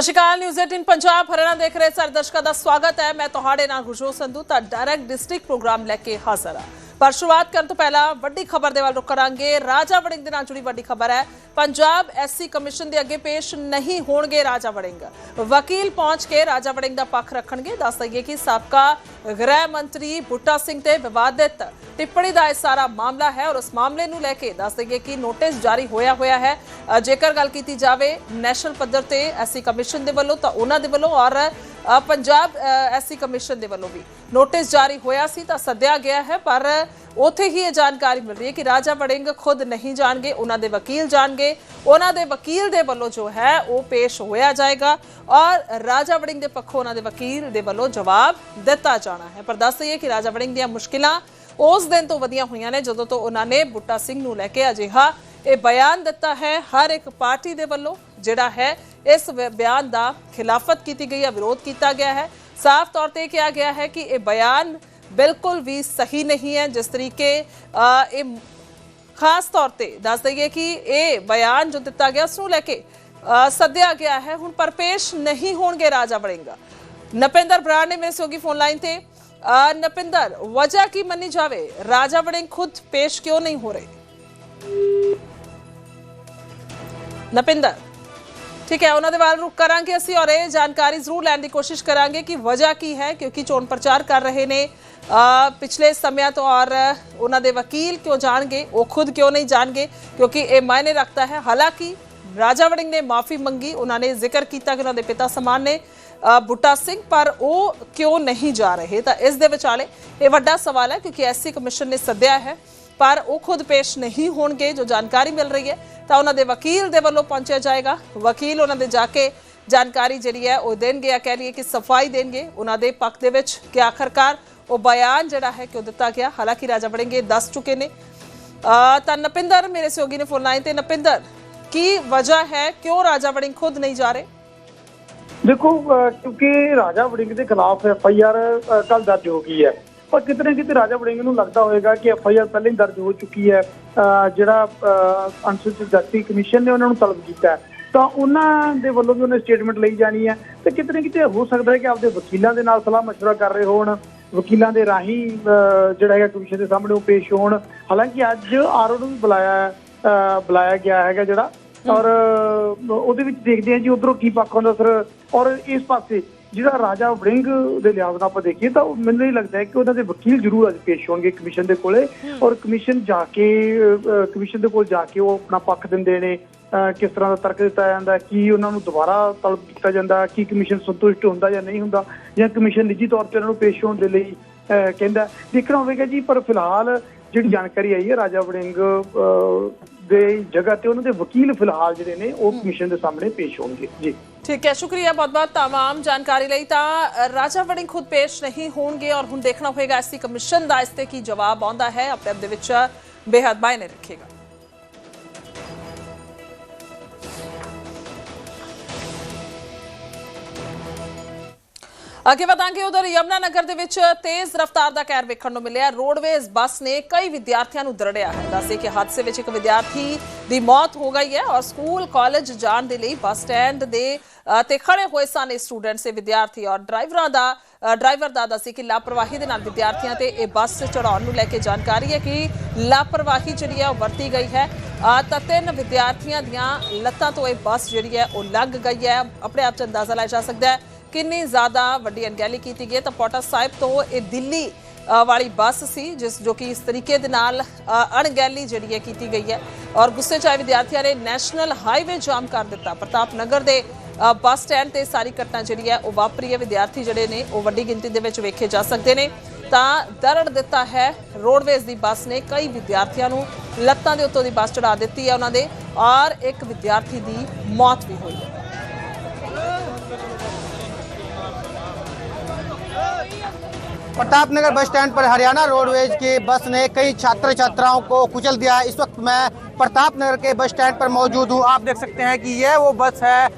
ਸਤਿ ਸ਼੍ਰੀ ਅਕਾਲ ਨਿਊਜ਼ 18 ਪੰਜਾਬ ਹਰਿਆਣਾ ਦੇਖ ਰਹੇ ਸਾਰੇ ਦਰਸ਼ਕਾਂ ਦਾ ਸਵਾਗਤ ਹੈ। ਮੈਂ ਤੁਹਾਡੇ ਨਾਲ ਗੁਰਜੋਤ ਸੰਧੂ, ਤਾਂ ਡਾਇਰੈਕਟ ਡਿਸਟ੍ਰਿਕਟ ਪ੍ਰੋਗਰਾਮ ਲੈ ਕੇ ਹਾਜ਼ਰ ਹਾਂ। ਪਰ ਸ਼ੁਰੂਆਤ ਕਰਨ ਤੋਂ ਪਹਿਲਾਂ ਵੱਡੀ ਖਬਰ ਦੇ ਵੱਲ ਰੁਕ ਕਰਾਂਗੇ। ਰਾਜਾ ਵੜਿੰਗ ਦੇ ਨਾਲ ਜੁੜੀ ਵੱਡੀ ਖਬਰ ਹੈ। ਪੰਜਾਬ ਐਸਸੀ ਕਮਿਸ਼ਨ ਦੇ ਅੱਗੇ ਪੇਸ਼ ਨਹੀਂ ਹੋਣਗੇ ਰਾਜਾ ਵੜਿੰਗ। ਵਕੀਲ ਪਹੁੰਚ ਕੇ ਰਾਜਾ ਵੜਿੰਗ ਦਾ ਪੱਖ ਰੱਖਣਗੇ। ਦੱਸ ਦਈਏ ਕਿ ਸਾਬਕਾ ਗ੍ਰਹਿ ਮੰਤਰੀ ਬੁੱਟਾ ਸਿੰਘ ਤੇ ਵਿਵਾਦਿਤ ਟਿੱਪਣੀ ਦਾ ਇਹ ਸਾਰਾ ਮਾਮਲਾ ਹੈ ਔਰ ਉਸ ਮਾਮਲੇ ਨੂੰ ਲੈ ਕੇ ਦੱਸ ਦਈਏ ਕਿ ਨੋਟਿਸ ਜਾਰੀ ਹੋਇਆ ਹੋਇਆ ਹੈ। ਜੇਕਰ ਗੱਲ ਕੀਤੀ ਜਾਵੇ ਨੈਸ਼ਨਲ ਪੱਧਰ ਤੇ ਐਸਸੀ ਕਮਿਸ਼ਨ ਦੇ ਵੱਲੋਂ ਤਾਂ ਉਹਨਾਂ ਦੇ ਵੱਲੋਂ ਔਰ ਪੰਜਾਬ ਐਸਸੀ ਕਮਿਸ਼ਨ ਦੇ ਵੱਲੋਂ ਵੀ ਨੋਟਿਸ ਜਾਰੀ ਹੋਇਆ ਸੀ ਤਾਂ ਸੱਦਿਆ ਗਿਆ ਹੈ, ਪਰ ਉਥੇ ਹੀ ਇਹ ਜਾਣਕਾਰੀ ਮਿਲ ਰਹੀ ਹੈ ਕਿ ਰਾਜਾ ਵੜਿੰਗ ਖੁਦ ਨਹੀਂ ਜਾਣਗੇ, ਉਹਨਾਂ ਦੇ ਵਕੀਲ ਜਾਣਗੇ। ਉਹਨਾਂ ਦੇ ਵਕੀਲ ਦੇ ਵੱਲੋਂ ਜੋ ਹੈ, ਉਹ ਪੇਸ਼ ਹੋਇਆ ਜਾਏਗਾ ਔਰ ਰਾਜਾ ਵੜਿੰਗ ਦੇ ਪੱਖੋਂ ਉਹਨਾਂ ਦੇ ਵਕੀਲ ਦੇ ਵੱਲੋਂ ਜਵਾਬ ਦਿੱਤਾ ਜਾਣਾ ਹੈ। ਪਰ ਦੱਸ ਦਈਏ ਕਿ ਰਾਜਾ ਵੜਿੰਗ ਦੀਆਂ ਮੁਸ਼ਕਿਲਾਂ ਉਸ ਦਿਨ ਤੋਂ ਵਧੀਆਂ ਹੋਈਆਂ ਨੇ, ਜਦੋਂ ਤੋਂ ਉਹਨਾਂ ਨੇ ਬੁੱਟਾ ਸਿੰਘ ਨੂੰ ਲੈ ਕੇ ਅਜਿਹਾ ਇਹ ਬਿਆਨ ਦਿੱਤਾ ਹੈ ਹਰ ਇੱਕ ਪਾਰਟੀ ਦੇ ਵੱਲੋਂ ਜਿਹੜਾ ਹੈ ਇਸ ਵ- ਬਿਆਨ ਦਾ ਖਿਲਾਫਤ ਕੀਤੀ ਗਈ ਹੈ ਵਿਰੋਧ ਕੀਤਾ ਗਿਆ ਹੈ। ਸਾਫ਼ ਤੌਰ ਤੇ ਕਿਹਾ ਗਿਆ ਹੈ ਕਿ ਇਹ ਬਿਆਨ ਬਿਲਕੁਲ ਵੀ ਸਹੀ ਨਹੀਂ ਹੈ ਜਿਸ ਤਰੀਕੇ ਅ, ਇਹ ਖਾਸ ਤੌਰ ਤੇ ਦੱਸ ਦਈਏ ਕਿ ਇਹ ਬਿਆਨ ਜੋ ਦਿੱਤਾ ਗਿਆ ਉਸ ਨੂੰ ਲੈ ਕੇ ਅ, ਸੱਦਿਆ ਗਿਆ ਹੈ। ਹੁਣ ਪਰਪੇਸ਼ ਨਹੀਂ ਹੋਣਗੇ ਰਾਜਾ ਵੜਿੰਗਾ। ਨਪਿੰਦਰ ਬਰਾੜ ਨੇ ਮੇਰੇ ਸੋਗੀ ਫੋਨ ਲਾਈਨ ਤੇ ਅ, ਨਪਿੰਦਰ ਵਜ੍ਹਾ ਕੀ ਮੰਨੀ ਜਾਵੇ? ਰਾਜਾ ਵੜਿੰਗ ਖੁਦ ਪੇਸ਼ ਕਿਉਂ ਨਹੀਂ ਹੋ ਰਹੇ? ਨਪਿੰਦਰ ਠੀਕ ਹੈ, ਉਹਨਾਂ ਦੇ ਵੱਲ ਰੁਕ ਕਰਾਂਗੇ ਅਸੀਂ ਔਰ ਇਹ ਜਾਣਕਾਰੀ ਜ਼ਰੂਰ ਲੈਣ ਦੀ ਕੋਸ਼ਿਸ਼ ਕਰਾਂਗੇ ਕਿ ਵਜ੍ਹਾ ਕੀ ਹੈ, ਕਿਉਂਕਿ ਚੋਣ ਪ੍ਰਚਾਰ ਕਰ ਰਹੇ ਨੇ। ਪਿਛਲੇ ਸਮਿਆਂ ਤੋਂ ਔਰ ਉਹਨਾਂ ਦੇ ਵਕੀਲ ਕਿਉਂ ਜਾਣਗੇ, ਉਹ ਖੁਦ ਕਿਉਂ ਨਹੀਂ ਜਾਣਗੇ, ਕਿਉਂਕਿ ਇਹ ਮਾਇਨੇ ਰੱਖਦਾ ਹੈ। ਹਾਲਾਂਕਿ ਰਾਜਾ ਵੜਿੰਗ ਨੇ ਮਾਫੀ ਮੰਗੀ, ਉਹਨਾਂ ਨੇ ਜ਼ਿਕਰ ਕੀਤਾ ਕਿ ਉਹਨਾਂ ਦੇ ਪਿਤਾ ਸਮਾਨ ਨੇ। ਬੁੱਟਾ ਸਿੰਘ, ਪਰ ਉਹ ਕਿਉਂ ਨਹੀਂ ਜਾ ਰਹੇ? ਤਾਂ ਇਸ ਦੇ ਵਿਚਾਲੇ ਇਹ ਵੱਡਾ ਸਵਾਲ ਹੈ, ਕਿਉਂਕਿ ਐਸਸੀ ਕਮਿਸ਼ਨ ਨੇ ਸੱਦਿਆ ਹੈ। ਪਰ ਉਹ ਖੁਦ ਪੇਸ਼ ਨਹੀਂ ਹੋਣਗੇ, ਜੋ ਜਾਣਕਾਰੀ ਮਿਲ ਰਹੀ ਹੈ, ਤਾਂ ਉਹਨਾਂ ਦੇ ਵਕੀਲ ਦੇ ਵੱਲੋਂ ਪਹੁੰਚਿਆ ਜਾਏਗਾ। ਵਕੀਲ ਉਹਨਾਂ ਦੇ ਜਾ ਕੇ ਜਾਣਕਾਰੀ ਜਿਹੜੀ ਹੈ, ਉਹ ਦੇਣਗੇ ਜਾਂ ਕਹਿ ਲਈਏ ਕਿ ਸਫ਼ਾਈ ਦੇਣਗੇ। ਉਹਨਾਂ ਦੇ ਪੱਖ ਦੇ ਵਿੱਚ ਕਿ ਆਖਰਕਾਰ ਉਹ ਬਿਆਨ ਜਿਹੜਾ ਹੈ, ਕਿਉਂ ਦਿੱਤਾ ਗਿਆ? ਹਾਲਾਂਕਿ ਰਾਜਾ ਵੜਿੰਗੇ ਦੱਸ ਚੁੱਕੇ ਨੇ। ਤਾਂ ਨਪਿੰਦਰ, ਮੇਰੇ ਸਹਿਯੋਗੀ ਨੇ ਫੋਨ ਲਾਈਨ ਤੇ ਨਪਿੰਦਰ, ਕੀ ਵਜ੍ਹਾ ਹੈ? ਕਿਉਂ ਰਾਜਾ ਵੜਿੰਗ ਖੁਦ ਨਹੀਂ ਜਾ ਰਹੇ? ਦੇਖੋ ਕਿਉਂਕਿ ਰਾਜਾ ਵੜਿੰਗ ਦੇ ਖਿਲਾਫ ਐਫ ਆਈ ਆਰ ਕੱਲ ਦਰਜ ਹੋ ਗਈ ਹੈ। ਪਰ ਕਿਤੇ ਨਾ ਕਿਤੇ ਰਾਜਾ ਵੜਿੰਗ ਨੂੰ ਲੱਗਦਾ ਹੋਵੇਗਾ ਕਿ ਐਫ ਆਈ ਆਰ ਪਹਿਲਾਂ ਹੀ ਦਰਜ ਹੋ ਚੁੱਕੀ ਹੈ ਜਿਹੜਾ ਅਨੁਸੂਚਿਤ ਜਾਤੀ ਕਮਿਸ਼ਨ ਨੇ ਉਹਨਾਂ ਨੂੰ ਤਲਬ ਕੀਤਾ ਤਾਂ ਉਹਨਾਂ ਦੇ ਵੱਲੋਂ ਵੀ ਉਹਨੇ ਸਟੇਟਮੈਂਟ ਲਈ ਜਾਣੀ ਹੈ। ਤੇ ਕਿਤੇ ਨਾ ਕਿਤੇ ਹੋ ਸਕਦਾ ਹੈ ਕਿ ਆਪਦੇ ਵਕੀਲਾਂ ਦੇ ਨਾਲ ਸਲਾਹ ਮਸ਼ਵਰਾ ਕਰ ਰਹੇ ਹੋਣ ਵਕੀਲਾਂ ਦੇ ਰਾਹੀਂ ਜਿਹੜਾ ਹੈਗਾ ਕਮਿਸ਼ਨ ਦੇ ਸਾਹਮਣੇ ਉਹ ਪੇਸ਼ ਹੋਣ। ਹਾਲਾਂਕਿ ਅੱਜ ਆਰਓ ਨੂੰ ਵੀ ਬੁਲਾਇਆ ਬੁਲਾਇਆ ਗਿਆ ਹੈਗਾ ਜਿਹੜਾ। ਔਰ ਉਹਦੇ ਵਿੱਚ ਦੇਖਦੇ ਹਾਂ ਜੀ ਉਧਰੋਂ ਕੀ ਪੱਖ ਹੁੰਦਾ ਸਰ। ਔਰ ਇਸ ਪਾਸੇ ਜਿਹੜਾ ਰਾਜਾ ਵੜਿੰਗ ਦੇ ਲਿਹਾਜ਼ ਨਾਲ ਆਪਾਂ ਦੇਖੀਏ ਤਾਂ ਮੈਨੂੰ ਇਹ ਲੱਗਦਾ ਹੈ ਕਿ ਉਹਨਾਂ ਦੇ ਵਕੀਲ ਜ਼ਰੂਰ ਅੱਜ ਪੇਸ਼ ਹੋਣਗੇ ਕਮਿਸ਼ਨ ਦੇ ਕੋਲੇ ਔਰ ਕਮਿਸ਼ਨ ਜਾ ਕੇ ਕਮਿਸ਼ਨ ਦੇ ਕੋਲ ਜਾ ਕੇ ਉਹ ਆਪਣਾ ਪੱਖ ਦਿੰਦੇ ਨੇ ਕਿਸ ਤਰ੍ਹਾਂ ਦਾ ਤਰਕ ਦਿੱਤਾ ਜਾਂਦਾ ਹੈ, ਕੀ ਉਹਨਾਂ ਨੂੰ ਦੁਬਾਰਾ ਤਲਬ ਕੀਤਾ ਜਾਂਦਾ ਕੀ ਕਮਿਸ਼ਨ ਸੰਤੁਸ਼ਟ ਹੁੰਦਾ ਜਾਂ ਨਹੀਂ ਹੁੰਦਾ ਜਾਂ ਕਮਿਸ਼ਨ ਨਿੱਜੀ ਤੌਰ ਤੇ ਉਹਨਾਂ ਨੂੰ ਪੇਸ਼ ਹੋਣ ਦੇ ਲਈ ਕਹਿੰਦਾ। ਦੇਖਣਾ ਹੋਵੇਗਾ ਜੀ ਪਰ ਫਿਲਹਾਲ ਜਿਹੜੀ ਜਾਣਕਾਰੀ ਆਈ ਹੈ ਰਾਜਾ ਵੜਿੰਗ ਅਹ, ਦੇ ਜਗ੍ਹਾ ਤੇ ਉਹਨਾਂ ਦੇ ਵਕੀਲ ਫਿਲਹਾਲ ਜਿਹੜੇ ਨੇ ਉਹ ਕਮਿਸ਼ਨ ਦੇ ਸਾਹਮਣੇ ਪੇਸ਼ ਹੋਣਗੇ ਜੀ ਠੀਕ ਹੈ ਸ਼ੁਕਰੀਆ ਬਹੁਤ ਬਹੁਤ तमाम ਜਾਣਕਾਰੀ ਲਈ ਤਾਂ ਅ, ਰਾਜਾ ਵੜਿੰਗ ਖੁਦ ਪੇਸ਼ ਨਹੀਂ ਹੋਣਗੇ ਔਰ ਹੁਣ ਦੇਖਣਾ ਹੋਏਗਾ ਐਸਸੀ ਕਮਿਸ਼ਨ ਦਾ ਇਸ ਤੇ ਕੀ ਜਵਾਬ ਆਉਂਦਾ ਹੈ ਆਪਣੇ ਆਪ ਦੇ ਵਿੱਚ ਬੇਹੱਦ ਮਾਇਨੇ ਰੱਖੇਗਾ ਅੱਗੇ ਵਧਾਂਗੇ ਉਧਰ ਯਮਨਾਨਗਰ ਦੇ ਵਿੱਚ ਤੇਜ਼ ਰਫ਼ਤਾਰ ਦਾ ਕਹਿਰ ਵੇਖਣ ਨੂੰ ਮਿਲਿਆ। ਰੋਡਵੇਜ਼ ਬੱਸ ਨੇ ਕਈ ਵਿਦਿਆਰਥੀਆਂ ਨੂੰ ਦਰੜਿਆ। ਹੈ ਦੱਸੇ ਕਿ ਹਾਦਸੇ ਵਿੱਚ ਇੱਕ ਵਿਦਿਆਰਥੀ ਦੀ ਮੌਤ ਹੋ ਗਈ ਹੈ ਔਰ ਸਕੂਲ, ਕਾਲਜ ਜਾਣ ਦੇ ਲਈ ਬੱਸ ਸਟੈਂਡ ਦੇ ਤੇ ਖੜੇ ਹੋਏ ਸਨ ਇਹ ਸਟੂਡੈਂਟਸ ਤੇ ਵਿਦਿਆਰਥੀ ਔਰ ਡਰਾਈਵਰਾਂ ਦਾ ਡਰਾਈਵਰ ਦਾ ਦੱਸੇ ਕਿ ਲਾਪਰਵਾਹੀ ਦੇ ਨਾਲ ਵਿਦਿਆਰਥੀਆਂ ਤੇ ਇਹ ਬੱਸ ਚੜਾਉਣ ਨੂੰ ਲੈ ਕੇ ਜਾਣਕਾਰੀ ਹੈ ਕਿ ਲਾਪਰਵਾਹੀ ਜਿਹੜੀ ਹੈ ਉਹ ਵਰਤੀ ਗਈ ਹੈ। ਤਾਂ ਤਿੰਨ ਵਿਦਿਆਰਥੀਆਂ ਦੀਆਂ ਲੱਤਾਂ ਤੋਂ ਇਹ ਬੱਸ ਜਿਹੜੀ ਹੈ ਉਹ ਲੱਗ ਗਈ ਹੈ। ਆਪਣੇ ਆਪ ਚ ਅੰਦਾਜ਼ਾ ਲਾਇਆ ਜਾ ਸਕਦਾ ਹੈ ਕਿੰਨੀ ਜ਼ਿਆਦਾ ਵੱਡੀ ਅਣਗਹਿਲੀ ਕੀਤੀ ਗਈ ਹੈ। ਤਾਂ ਪੋਟਾ ਸਾਹਿਬ ਤੋਂ ਇਹ ਦਿੱਲੀ ਵਾਲੀ ਬੱਸ ਸੀ, ਜਿਸ ਜੋ ਕਿ ਇਸ ਤਰੀਕੇ ਦੇ ਨਾਲ ਅਣਗਹਿਲੀ ਜਿਹੜੀ ਹੈ ਕੀਤੀ ਗਈ ਹੈ। ਔਰ ਗੁੱਸੇ 'ਚ ਆਏ ਵਿਦਿਆਰਥੀਆਂ ਨੇ ਨੈਸ਼ਨਲ ਹਾਈਵੇ ਜਾਮ ਕਰ ਦਿੱਤਾ। ਪ੍ਰਤਾਪ ਨਗਰ ਦੇ ਬੱਸ ਸਟੈਂਡ ਤੇ ਸਾਰੀ ਘਟਨਾ ਜਿਹੜੀ ਹੈ ਉਹ ਵਾਪਰੀ ਹੈ। ਵਿਦਿਆਰਥੀ ਜਿਹੜੇ ਨੇ ਉਹ ਵੱਡੀ ਗਿਣਤੀ ਦੇ ਵਿੱਚ ਵੇਖੇ ਜਾ ਸਕਦੇ ਨੇ। ਤਾਂ ਦਰੜ ਦਿੱਤਾ ਹੈ ਰੋਡਵੇਜ਼ ਦੀ ਬੱਸ ਨੇ। ਕਈ ਵਿਦਿਆਰਥੀਆਂ ਨੂੰ ਲੱਤਾਂ ਦੇ ਉੱਤੋਂ ਦੀ ਬੱਸ ਚੜਾ ਦਿੱਤੀ ਹੈ ਉਹਨਾਂ ਦੇ। ਔਰ ਇੱਕ ਵਿਦਿਆਰਥੀ ਦੀ ਮੌਤ ਵੀ ਹੋਈ ਹੈ। प्रताप नगर बस स्टैंड पर हरियाणा रोडवेज़ की बस ने कई छात्र छात्राओं को कुचल दिया। है इस वक्त मैं प्रताप नगर के बस स्टैंड पर मौजूद हूँ। आप देख सकते हैं कि यह वो बस है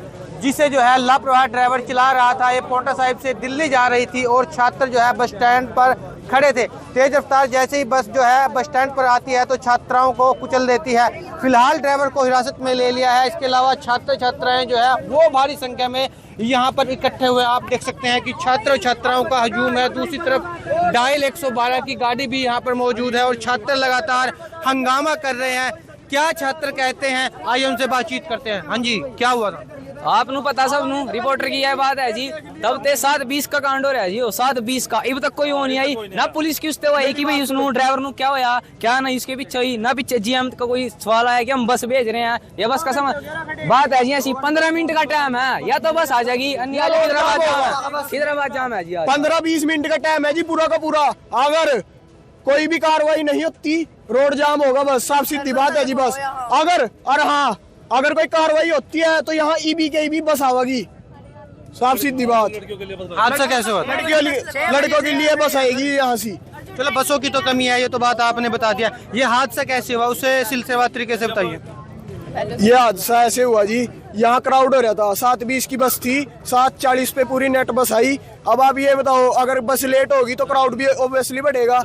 जिसे जो है लापरवाह ड्राइवर चला रहा था। ये पोटा साहिब से दिल्ली जा रही थी और छात्र जो है बस स्टैंड पर खड़े थे। तेज रफ्तार जैसे ही बस जो है, बस स्टैंड पर आती है तो छात्राओं को कुचल देती है। फ़िलहाल ड्राइवर को हिरासत में ले लिया है। इसके अलावा छात्र छात्राएँ जो है, वो भारी संख्या में यहाँ पर इकट्ठे हुए आप देख सकते हैं कि छात्र छात्राओं का हजूम है। दूसरी तरफ़ डायल 112 की गाड़ी भी यहाँ पर मौजूद है और छात्र लगातार हंगामा कर रहे हैं। क्या छात्र कहते हैं? आइए उनसे बातचीत करते हैं। हाँ जी, क्या हुआ था? आप नु पता सब नु रिपोर्टर की यह बात है जी तब ते सात बीस का कांड हो रहा है जी सात बीस का इब तक कोई हो नहीं आई ना पुलिस की उसते हुआ कि भाई उसनु ड्राइवर नु क्या होया क्या ना इसके पीछे हुई ना पीछे जीएम का कोई सवाल आया कि हम बस भेज रहे हैं या बस का समय बात है जी ऐसी पंद्रह मिनट का टाइम है या तो बस आ जाएगी हैदराबाद जाम है जी पंद्रह बीस मिनट का टाइम है जी पूरा का पूरा अगर कोई भी कार्रवाई नहीं होती रोड जाम होगा बस साफ सीधी बात है जी बस अगर अरे हाँ अगर कोई कार्रवाई होती है तो यहाँ ईबी के ईबी बस आवेगी। साफ़ सीधी बात। हादसा कैसे हुआ लड़कियों लड़कों के लिए बस आएगी यहाँ से। चलो बसों की तो कमी है ये तो बात आपने बता दिया। ये हादसा कैसे हुआ? उसे सिलसिलेवार तरीके से बताइए। ये हादसा ऐसे हुआ जी यहाँ क्राउड हो रहा था। सात बीस की बस थी सात चालीस पे पूरी नेट बस आई। अब आप ये बताओ अगर बस लेट होगी तो क्राउड भी ऑब्वियसली बढ़ेगा।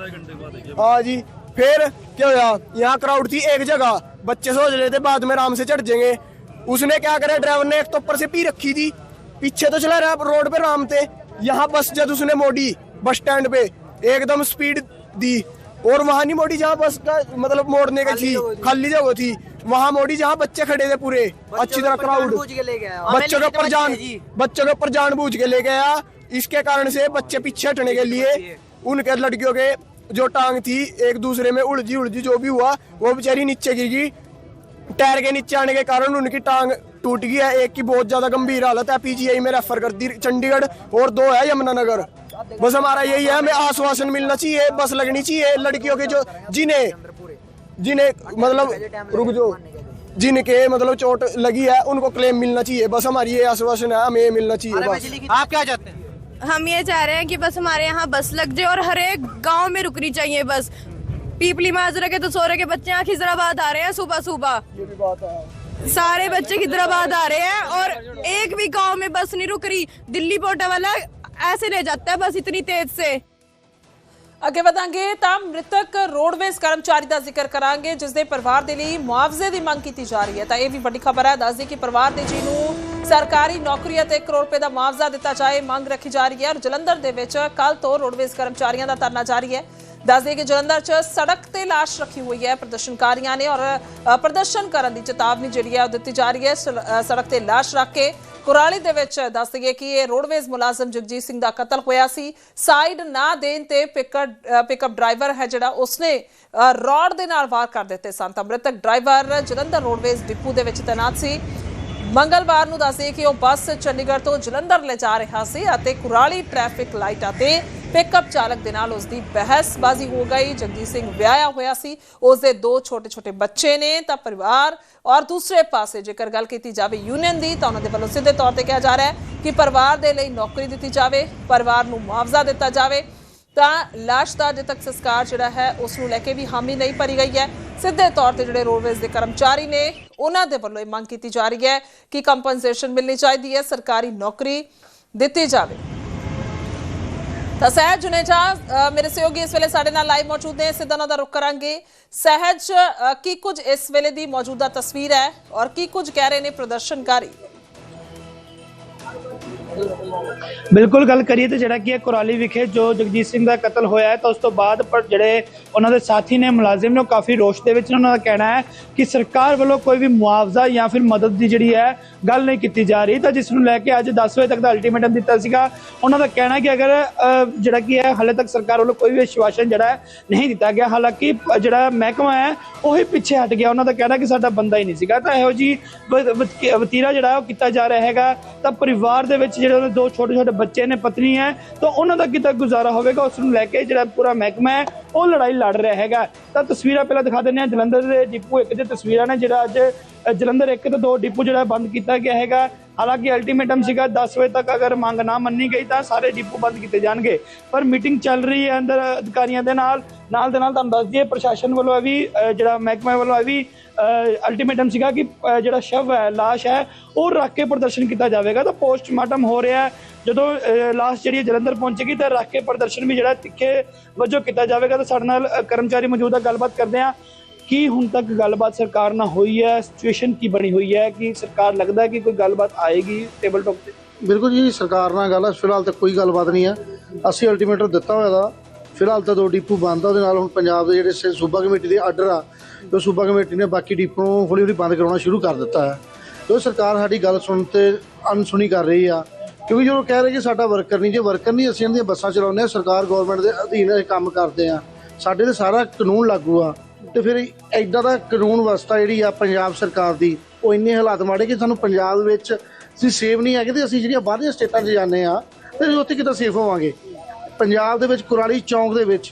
हाँ जी फिर क्या हुआ यहाँ क्राउड थी एक जगह। बच्चे सोच रहे थे बाद में आराम से चढ़ जाएँगे। उसने क्या करा? ड्राइवर ने एक तो ऊपर से पी रखी थी। पीछे तो चला रहा रोड पे आराम थे। यहाँ बस जब उसने मोड़ी बस स्टैंड पे एकदम स्पीड दी। और वहाँ नहीं मोड़ी जहाँ बस का मतलब मोड़ने की थी खाली जगह थी। वहाँ मोड़ी जहाँ बच्चे खड़े थे पूरे अच्छी तरह क्राउड बच्चों के ऊपर जान बच्चों के ऊपर जानबूझ के ले गया। इसके कारण से बच्चे पीछे हटने के लिए उनके लड़कियों के जो टांग थी, एक दूसरे में उलझी उलझी जो भी हुआ, वो बेचारी नीचे गिर गई। टायर के नीचे आने के कारण उनकी टांग टूट गई है। एक की बहुत ज़्यादा गंभीर हालत है। पीजीआई में रेफर कर दी। चंडीगढ़ और दो है यमुनानगर। बस हमारा यही है, हमें आश्वासन मिलना चाहिए, बस लगनी चाहिए लड़कियों के जो जिन्हें जिन्हें मतलब रुक जो जिनके मतलब चोट लगी है, उनको क्लेम मिलना चाहिए। बस हमारी ये आश्वासन है, हमें मिलना चाहिए आप क्या चाहते हैं? हम ये चाह रहे हैं कि बस हमारे यहाँ बस लग जाए और हर एक गांव में रुकनी चाहिए बस पीपली माजरा के तो सोरे के बच्चे यहाँ खिजराबाद आ रहे हैं सुबह सुबह ये भी बात है सारे बच्चे खिजराबाद आ रहे हैं और एक भी गांव में बस नहीं रुक रही दिल्ली पोटा वाला ऐसे ले जाता है बस इतनी तेज से ਅੱਗੇ ਵਧਾਂਗੇ ਤਾਂ ਮ੍ਰਿਤਕ ਰੋਡਵੇਜ਼ ਕਰਮਚਾਰੀ ਦਾ ਜ਼ਿਕਰ ਕਰਾਂਗੇ ਜਿਸ ਦੇ ਪਰਿਵਾਰ ਦੇ ਲਈ ਮੁਆਵਜ਼ੇ ਦੀ ਮੰਗ ਕੀਤੀ ਜਾ ਰਹੀ ਹੈ ਤਾਂ ਇਹ ਵੀ ਵੱਡੀ ਖਬਰ ਹੈ ਦੱਸਦੇ ਕਿ ਪਰਿਵਾਰ ਦੇ ਜੀ ਨੂੰ ਸਰਕਾਰੀ ਨੌਕਰੀਆਂ ਤੇ ਕਰੋੜ ਰੁਪਏ ਦਾ ਮੁਆਵਜ਼ਾ ਦਿੱਤਾ ਜਾਏ, ਮੰਗ ਰੱਖੀ ਜਾ ਰਹੀ ਹੈ ਔਰ ਜਲੰਧਰ ਦੇ ਵਿੱਚ ਕੱਲ ਤੋਂ ਰੋਡਵੇਜ਼ ਕਰਮਚਾਰੀਆਂ ਦਾ ਧਰਨਾ ਜਾਰੀ ਹੈ। ਦੱਸ ਦੱਸਦੇ ਕਿ ਜਲੰਧਰ 'ਚ ਸੜਕ ਤੇ ਲਾਸ਼ ਰੱਖੀ ਹੋਈ ਹੈ। ਪ੍ਰਦਰਸ਼ਨਕਾਰੀਆਂ ਨੇ ਔਰ ਪ੍ਰਦਰਸ਼ਨ ਕਰਨ ਦੀ ਚੇਤਾਵਨੀ ਜਿਹੜੀ ਹੈ ਉਹ ਦਿੱਤੀ ਜਾ ਰਹੀ ਹੈ। ਸੜਕ ਤੇ ਲਾਸ਼ ਰੱਖ ਕੇ ਕੁਰਾਲੀ ਦੇ ਵਿੱਚ ਦੱਸ ਦਈਏ ਕਿ ਇਹ ਰੋਡਵੇਜ਼ ਮੁਲਾਜ਼ਮ ਜਗਜੀਤ ਸਿੰਘ ਦਾ ਕਤਲ ਹੋਇਆ ਸੀ। ਸਾਈਡ ਨਾ ਦੇਣ ਤੇ ਪਿਕਅਪ ਪਿਕਅਪ ਡਰਾਈਵਰ ਹੈ ਜਿਹੜਾ, ਉਸਨੇ ਰੋਡ ਦੇ ਨਾਲ ਵਾਰ ਕਰ ਦਿੱਤੇ ਸਨ। ਤਾਂ ਮ੍ਰਿਤਕ ਡਰਾਈਵਰ ਜਲੰਧਰ ਰੋਡਵੇਜ਼ ਡਿਪੂ ਦੇ ਵਿੱਚ ਤੈਨਾਤ ਸੀ। ਮੰਗਲਵਾਰ ਨੂੰ ਦੱਸਦੇ ਕਿ ਉਹ ਬੱਸ ਚੰਡੀਗੜ੍ਹ ਤੋਂ ਜਲੰਧਰ ਲੈ ਜਾ ਰਿਹਾ ਸੀ ਅਤੇ ਕੁਰਾਲੀ ਟ੍ਰੈਫਿਕ ਲਾਈਟਾਂ ਤੇ ਪਿਕਅਪ ਚਾਲਕ ਦੇ ਨਾਲ ਉਸ ਦੀ ਬਹਿਸਬਾਜ਼ੀ ਹੋ ਗਈ। ਜਗਜੀਤ ਸਿੰਘ ਵਿਆਹਿਆ ਹੋਇਆ ਸੀ। ਉਸ ਦੇ ਦੋ ਛੋਟੇ-ਛੋਟੇ ਬੱਚੇ ਨੇ, ਤਾਂ ਪਰਿਵਾਰ ਔਰ ਦੂਸਰੇ ਪਾਸੇ ਜੇਕਰ ਗੱਲ ਕੀਤੀ ਜਾਵੇ ਯੂਨੀਅਨ ਦੀ, ਤਾਂ ਉਹਨਾਂ ਦੇ ਵੱਲੋਂ ਸਿੱਧੇ ਤੌਰ ਤੇ ਕਿਹਾ ਜਾ ਰਿਹਾ ਹੈ ਕਿ ਪਰਿਵਾਰ ਦੇ ਲਈ ਨੌਕਰੀ ਦਿੱਤੀ ਜਾਵੇ, ਪਰਿਵਾਰ ਨੂੰ ਮੁਆਵਜ਼ਾ ਦਿੱਤਾ ਜਾਵੇ। ਤਾਂ ਲਾਸ਼ ਦਾ ਅਜੇ ਤੱਕ ਸੰਸਕਾਰ ਜਿਹੜਾ ਹੈ, ਉਸ ਨੂੰ ਲੈ ਕੇ ਵੀ ਹਾਮੀ ਨਹੀਂ ਭਰੀ ਗਈ ਹੈ। ਸਿੱਧੇ ਤੌਰ ਤੇ ਜਿਹੜੇ ਰੋਡਵੇਜ਼ ਦੇ ਕਰਮਚਾਰੀ ਨੇ, ਉਹਨਾਂ ਦੇ ਵੱਲੋਂ ਇਹ ਮੰਗ ਕੀਤੀ ਜਾ ਰਹੀ ਹੈ ਕਿ ਕੰਪਨਸੇਸ਼ਨ ਮਿਲਣੀ ਚਾਹੀਦੀ ਹੈ, ਸਰਕਾਰੀ ਨੌਕਰੀ ਦਿੱਤੀ ਜਾਵੇ। ਤਾਂ ਸਹਿਜ ਜੁਨੇਜਾ ਮੇਰੇ ਸਹਿਯੋਗੀ ਇਸ ਵੇਲੇ ਸਾਡੇ ਨਾਲ ਲਾਈਵ ਮੌਜੂਦ ਨੇ, ਸਿੱਧਾ ਉਹਨਾਂ ਦਾ ਰੁਖ ਕਰਾਂਗੇ। ਸਹਿਜ ਕੀ ਕੁਝ ਇਸ ਵੇਲੇ ਦੀ ਮੌਜੂਦਾ ਤਸਵੀਰ ਹੈ ਔਰ ਕੀ ਕੁਝ ਕਹਿ ਰਹੇ ਨੇ ਪ੍ਰਦਰਸ਼ਨਕਾਰੀ? ਬਿਲਕੁਲ ਗੱਲ ਕਰੀਏ ਤੇ ਜਿਹੜਾ ਕੀ ਹੈ ਕੁਰਾਲੀ ਵਿਖੇ ਜੋ ਜਗਜੀਤ ਸਿੰਘ ਦਾ ਕਤਲ ਹੋਇਆ ਹੈ ਤਾਂ ਉਸ ਤੋਂ ਬਾਅਦ ਪਰ ਜਿਹੜੇ ਉਹਨਾਂ ਦੇ ਸਾਥੀ ਨੇ ਮੁਲਾਜ਼ਮ ਨੇ ਉਹ ਕਾਫੀ ਰੋਸ਼ ਦੇ ਵਿੱਚ ਨੇ। ਉਹਨਾਂ ਦਾ ਕਹਿਣਾ ਹੈ ਕਿ ਸਰਕਾਰ ਵੱਲੋਂ ਕੋਈ ਵੀ ਮੁਆਵਜ਼ਾ ਜਾਂ ਫਿਰ ਮਦਦ ਦੀ ਜਿਹੜੀ ਹੈ ਗੱਲ ਨਹੀਂ ਕੀਤੀ ਜਾ ਰਹੀ। ਤਾਂ ਜਿਸ ਨੂੰ ਲੈ ਕੇ ਅੱਜ 10 ਵਜੇ ਤੱਕ ਦਾ ਅਲਟੀਮੇਟਮ ਦਿੱਤਾ ਸੀਗਾ। ਉਹਨਾਂ ਦਾ ਕਹਿਣਾ ਕਿ ਅਗਰ ਜਿਹੜਾ ਕੀ ਹੈ, ਹਾਲੇ ਤੱਕ ਸਰਕਾਰ ਵੱਲੋਂ ਕੋਈ ਵੀ ਵਿਸ਼ਵਾਸਨ ਜਿਹੜਾ ਨਹੀਂ ਦਿੱਤਾ ਗਿਆ। ਹਾਲਾਂਕਿ ਜਿਹੜਾ ਮਹਿਕਮਾ ਹੈ, ਉਹ ਹੀ ਪਿੱਛੇ ਹਟ ਗਿਆ। ਉਹਨਾਂ ਦਾ ਕਹਿਣਾ ਕਿ ਸਾਡਾ ਬੰਦਾ ਹੀ ਨਹੀਂ ਸੀਗਾ। ਤਾਂ ਇਹੋ ਜੀ ਵਤੀਰਾ ਜਿਹੜਾ ਉਹ ਕੀਤਾ ਜਾ ਰਿਹਾ ਹੈਗਾ। ਤਾਂ ਪਰਿਵਾਰ ਦੇ ਵਿੱਚ ਜਿਹੜੇ ਉਹਦੇ ਦੋ ਛੋਟੇ ਛੋਟੇ ਬੱਚੇ ਨੇ, ਪਤਨੀ ਹੈ, ਤਾਂ ਉਹਨਾਂ ਦਾ ਕਿਤਾ ਗੁਜ਼ਾਰਾ ਹੋਵੇਗਾ? ਉਸ ਨੂੰ ਲੈ ਕੇ ਜਿਹੜਾ ਪੂਰਾ ਮਹਿਕਮਾ ਹੈ ਉਹ ਲੜਾਈ ਲੜ ਰਿਹਾ ਹੈਗਾ। ਤਾਂ ਤਸਵੀਰਾਂ ਪਹਿਲਾਂ ਦਿਖਾ ਦਿੰਦੇ ਹਾਂ ਜਲੰਧਰ ਦੇ ਡਿਪੂ ਇੱਕ ਦੇ ਤਸਵੀਰਾਂ ਨੇ ਜਿਹੜਾ ਅੱਜ ਜਲੰਧਰ ਇੱਕ ਤੇ ਦੋ ਡਿਪੂ ਜਿਹੜਾ ਬੰਦ ਕੀਤਾ ਗਿਆ ਹੈਗਾ। ਹਾਲਾਂਕਿ ਅਲਟੀਮੇਟਮ ਸੀਗਾ 10 ਵਜੇ ਤੱਕ ਅਗਰ ਮੰਗ ਨਾ ਮੰਨੀ ਗਈ ਤਾਂ ਸਾਰੇ ਡਿਪੂ ਬੰਦ ਕੀਤੇ ਜਾਣਗੇ। ਪਰ ਮੀਟਿੰਗ ਚੱਲ ਰਹੀ ਹੈ ਅੰਦਰ ਅਧਿਕਾਰੀਆਂ ਦੇ ਨਾਲ। ਨਾਲ ਦੇ ਨਾਲ ਤੁਹਾਨੂੰ ਦੱਸ ਦਈਏ ਪ੍ਰਸ਼ਾਸਨ ਵੱਲੋਂ ਇਹ ਵੀ ਜਿਹੜਾ ਮਹਿਕਮੇ ਵੱਲੋਂ ਇਹ ਵੀ ਅਲਟੀਮੇਟਮ ਸੀਗਾ ਕਿ ਜਿਹੜਾ ਸ਼ਵ ਹੈ ਲਾਸ਼ ਹੈ ਉਹ ਰੱਖ ਕੇ ਪ੍ਰਦਰਸ਼ਨ ਕੀਤਾ ਜਾਵੇਗਾ। ਤਾਂ ਪੋਸਟਮਾਰਟਮ ਹੋ ਰਿਹਾ ਹੈ। ਜਦੋਂ ਅ, ਲਾਸ਼ ਜਿਹੜੀ ਹੈ ਜਲੰਧਰ ਪਹੁੰਚੇਗੀ ਤਾਂ ਰੱਖ ਕੇ ਪ੍ਰਦਰਸ਼ਨ ਵੀ ਜਿਹੜਾ ਤਿੱਖੇ ਵਜੋਂ ਕੀਤਾ ਜਾਵੇਗਾ। ਤਾਂ ਸਾਡੇ ਨਾਲ ਕਰਮਚਾਰੀ ਮੌਜੂਦ ਹੈ ਗੱਲਬਾਤ ਕਰਦੇ ਆ ਕੀ ਹੁਣ ਤੱਕ ਗੱਲਬਾਤ ਸਰਕਾਰ ਨਾਲ ਹੋਈ ਹੈ? ਸਿਚੁਏਸ਼ਨ ਕੀ ਬਣੀ ਹੋਈ ਹੈ ਕਿ ਸਰਕਾਰ ਲੱਗਦਾ ਹੈ ਕਿ ਕੋਈ ਗੱਲਬਾਤ ਆਏਗੀ ਟੇਬਲ ਟਾਕ ਤੇ? ਬਿਲਕੁਲ ਜੀ, ਸਰਕਾਰ ਨਾਲ ਗੱਲ ਹੈ, ਫਿਲਹਾਲ ਤਾਂ ਕੋਈ ਗੱਲਬਾਤ ਨਹੀਂ ਹੈ। ਅਸੀਂ ਅਲਟੀਮੇਟਮ ਦਿੱਤਾ ਹੋਇਆ ਦਾ ਫਿਲਹਾਲ ਤਾਂ ਦੋ ਡਿਪੂ ਬੰਦ ਆ, ਉਹਦੇ ਨਾਲ ਹੁਣ ਪੰਜਾਬ ਦੇ ਜਿਹੜੇ ਸ- ਸੂਬਾ ਕਮੇਟੀ ਦੇ ਆਰਡਰ ਆ ਤੇ ਸੂਬਾ ਕਮੇਟੀ ਨੇ ਬਾਕੀ ਡਿਪੂ ਨੂੰ ਹੌਲੀ ਹੌਲੀ ਬੰਦ ਕਰਾਉਣਾ ਸ਼ੁਰੂ ਕਰ ਦਿੱਤਾ ਹੈ। ਜੋ ਸਰਕਾਰ ਸਾਡੀ ਗੱਲ ਸੁਣ ਤੇ ਅਨਸੁਣੀ ਕਰ ਰਹੀ ਆ, ਕਿਉਂਕਿ ਜਦੋਂ ਕਹਿ ਰਹੇ ਕਿ ਸਾਡਾ ਵਰਕਰ ਨਹੀਂ, ਜੇ ਵਰਕਰ ਨਹੀਂ ਅਸੀਂ ਇਹਨਾਂ ਦੀਆਂ ਬੱਸਾਂ ਚਲਾਉਂਦੇ ਆ ਸਰਕਾਰ ਗਵਰਨਮੈਂਟ ਦੇ ਅਧੀਨ ਇਹ ਕੰਮ ਕਰਦੇ ਆ। ਸਾਡੇ ਤੇ ਸਾਰਾ ਕਾਨੂੰਨ ਲਾਗੂ ਆ। ਤੇ ਫਿਰ ਐਦਾਂ ਦਾ ਕਾਨੂੰਨ ਵਿਵਸਥਾ ਜਿਹੜੀ ਆ ਪੰਜਾਬ ਸਰਕਾਰ ਦੀ, ਉਹ ਇੰਨੇ ਹਾਲਾਤ ਮਾੜੇ ਕਿ ਸਾਨੂੰ ਪੰਜਾਬ ਵਿੱਚ ਅਸੀਂ ਸੇਫ ਨਹੀਂ ਹੈਗੇ ਤੇ ਅਸੀਂ ਜਿਹੜੀਆਂ ਬਾਹਰਲੀਆਂ ਸਟੇਟਾਂ 'ਚ ਜਾਂਦੇ ਆ ਤੇ ਉੱਥੇ ਕਿੱਦਾਂ ਸੇਫ ਹੋਵਾਂਗੇ? ਪੰਜਾਬ ਦੇ ਵਿੱਚ ਕੁਰਾਲੀ ਚੌਂਕ ਦੇ ਵਿੱਚ,